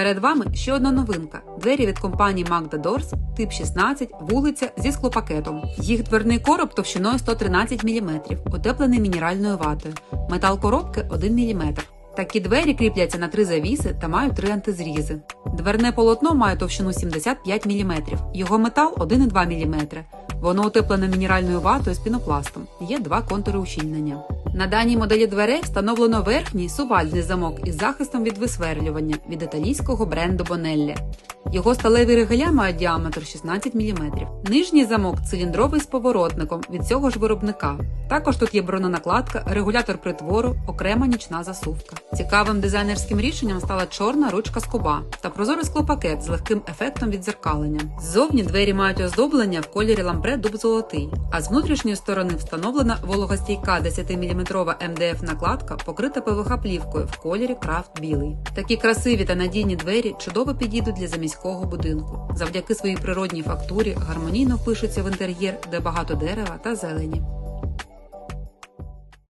Перед вами ще одна новинка: двері від компанії Magda Doors, тип 16, вулиця зі склопакетом. Їх дверний короб товщиною 113 мм, утеплений мінеральною ватою. Метал коробки 1 мм. Такі двері кріпляться на три завіси та мають три антизрізи. Дверне полотно має товщину 75 мм, його метал 1,2 мм. Воно утеплене мінеральною ватою з пінопластом. Є два контури ущільнення. На даній моделі дверей встановлено верхній сувальний замок із захистом від висверлювання від італійського бренду Bonelli. Його сталеві ригеля мають діаметр 16 мм. Нижній замок циліндровий з поворотником від цього ж виробника. Також тут є броненакладка, регулятор притвору, окрема нічна засувка. Цікавим дизайнерським рішенням стала чорна ручка скоба та прозорий склопакет з легким ефектом відзеркалення. Ззовні двері мають оздоблення в кольорі ламбре дуб золотий, а з внутрішньої сторони встановлена вологостійка 10-мм МДФ накладка, покрита ПВХ плівкою в кольорі крафт білий. Такі красиві та надійні двері чудово підійдуть для заміського будинку. Завдяки своїй природній фактурі гармонійно впишуться в інтер'єр, де багато дерева та зелені.